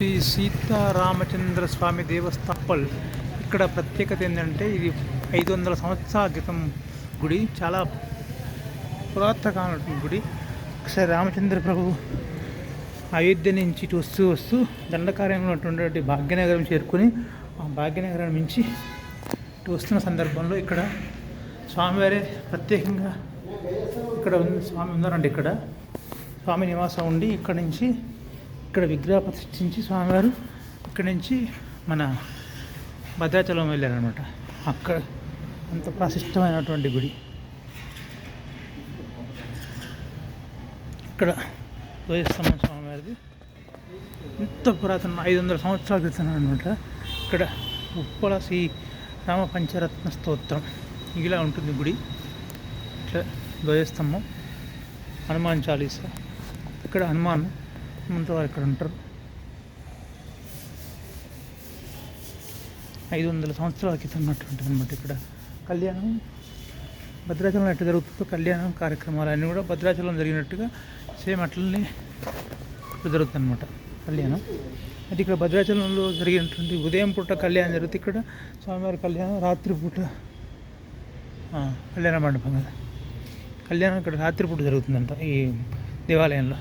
శ్రీ సీతారామచంద్ర స్వామి దేవస్థాపల్ ఇక్కడ ప్రత్యేకత ఏంటంటే ఇది ఐదు వందల సంవత్సరాల క్రితం గుడి చాలా పురాతనమైన గుడి. ఒకసారి రామచంద్ర ప్రభు అయోధ్య నుంచి ఇటు వస్తూ వస్తూ దండకార్యంలో ఉన్నటువంటి భాగ్యనగరం చేరుకొని ఆ భాగ్యనగరం నుంచి ఇటు వస్తున్న సందర్భంలో ఇక్కడ స్వామివారే ప్రత్యేకంగా ఇక్కడ ఉంది స్వామి ఉన్నారండి ఇక్కడ. స్వామి నివాసం ఉండి ఇక్కడ నుంచి ఇక్కడ విగ్రహ ప్రతిష్ఠించి స్వామివారు ఇక్కడ నుంచి మన భద్రాచలం వెళ్ళారనమాట అక్కడ అంత ప్రశిష్టమైనటువంటి గుడి. ఇక్కడ ధ్వజస్తంభం స్వామివారిది. ఎంత పురాతన ఐదు వందల సంవత్సరాల క్రితం అనమాట ఇక్కడ ఉప్పల శ్రీ రామ పంచరత్న స్తోత్రం. ఇలా ఉంటుంది గుడి. ఇట్లా ధ్వజస్తంభం. హనుమాన్ చాలీస. ఇక్కడ హనుమాన్. వారు ఇక్కడ ఉంటారు. ఐదు వందల సంవత్సరాల క్రితం ఉన్నటువంటి అనమాట ఇక్కడ. కళ్యాణం భద్రాచలం ఎట్లా జరుగుతుందో కళ్యాణం కార్యక్రమాలు అన్నీ కూడా భద్రాచలం జరిగినట్టుగా సేమ్ అట్లనే జరుగుతుంది అనమాట కళ్యాణం. అయితే ఇక్కడ భద్రాచలంలో జరిగినటువంటి ఉదయం పూట కళ్యాణం జరుగుతుంది ఇక్కడ స్వామివారి కళ్యాణం రాత్రి పూట కళ్యాణ మండపం కదా. కళ్యాణం ఇక్కడ రాత్రిపూట జరుగుతుందంట ఈ దేవాలయంలో.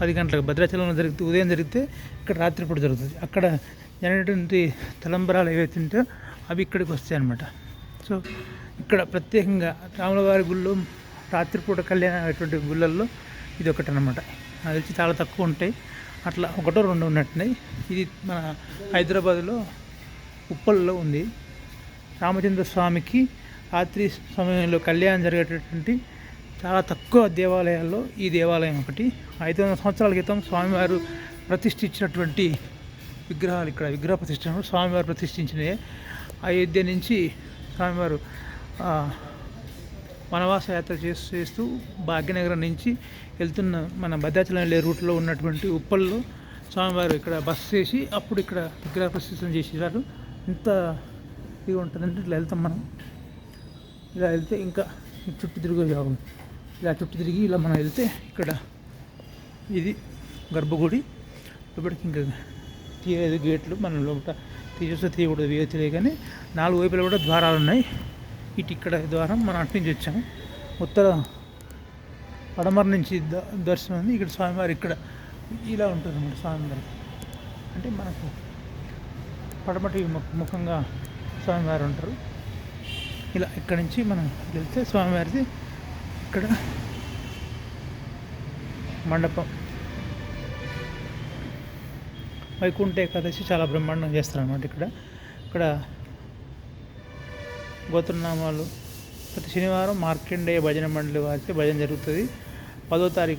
పది గంటలకు భద్రాచలంలో జరిగితే ఉదయం జరిగితే ఇక్కడ రాత్రిపూట జరుగుతుంది. అక్కడ జరిగినటువంటి తలంబరాలు ఏవైతే ఉంటాయో అవి ఇక్కడికి వస్తాయి అన్నమాట. సో ఇక్కడ ప్రత్యేకంగా రాములవారి గుళ్ళో రాత్రిపూట కళ్యాణం అటువంటి గుళ్ళల్లో ఇది ఒకటి అనమాట నాకు తెలిసి చాలా తక్కువ ఉంటాయి. అట్లా ఒకటో రెండు ఉన్నట్టున్నాయి. ఇది మన హైదరాబాద్లో ఉప్పల్లో ఉంది. రామచంద్ర స్వామికి రాత్రి సమయంలో కళ్యాణం జరిగేటటువంటి చాలా తక్కువ దేవాలయాల్లో ఈ దేవాలయం ఒకటి. ఐదు వందల సంవత్సరాల క్రితం స్వామివారు ప్రతిష్ఠించినటువంటి విగ్రహాలు ఇక్కడ విగ్రహ ప్రతిష్ఠ స్వామివారు ప్రతిష్ఠించినవి అయోధ్య నుంచి స్వామివారు వనవాస యాత్ర చేస్తూ చేస్తూ భాగ్యనగరం నుంచి వెళ్తున్న మన భద్రాచలం వెళ్ళే రూట్లో ఉన్నటువంటి ఉప్పల్లో స్వామివారు ఇక్కడ బస్ చేసి అప్పుడు ఇక్కడ విగ్రహ ప్రతిష్టం చేసేవారు ఇంత ఇది ఉంటుందంటే ఇట్లా వెళ్తాం మనం. ఇలా వెళ్తే ఇంకా చుట్టూ తిరిగి జాగం. ఇలా చుట్టూ తిరిగి ఇలా మనం వెళ్తే ఇక్కడ ఇది గర్భగుడి. లోపలికి ఇంకా తీయలేదు గేట్లు మనం లోపల తీసేస్తే తీయకూడదు వేయ తెలియ కానీ నాలుగు వైపులా కూడా ద్వారాలు ఉన్నాయి. ఇటు ఇక్కడ ద్వారం మనం అటు నుంచి వచ్చాము. ఉత్తర పడమర నుంచి ద- దర్శనం ఉంది. ఇక్కడ స్వామివారు ఇక్కడ ఇలా ఉంటుంది అన్నమాట స్వామివారు. అంటే మనకు పడమటి ముఖంగా స్వామివారు ఉంటారు. ఇలా ఇక్కడ నుంచి మనం వెళ్తే స్వామివారిది ఇక్కడ మండపం. వైకుంఠ ఏకాదశి చాలా బ్రహ్మాండంగా చేస్తారన్నమాట ఇక్కడ. ఇక్కడ గోత్రనామాలు. ప్రతి శనివారం మార్కండేయ భజన మండలి వారికి భజన జరుగుతుంది. పదో తారీఖు